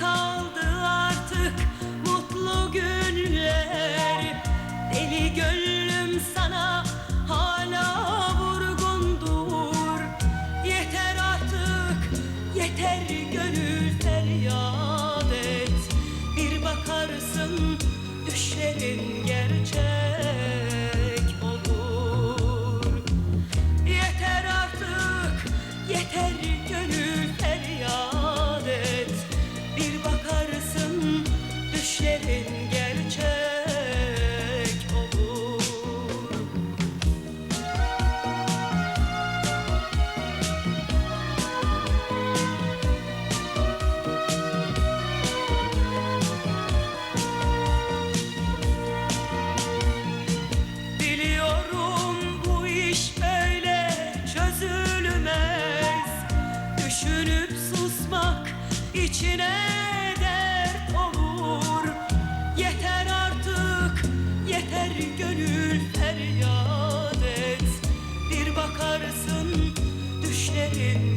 kaldı artık mutlu günler. Deli gönlüm sana düşlerin gönül feryat et. Bir bakarsın düşlerin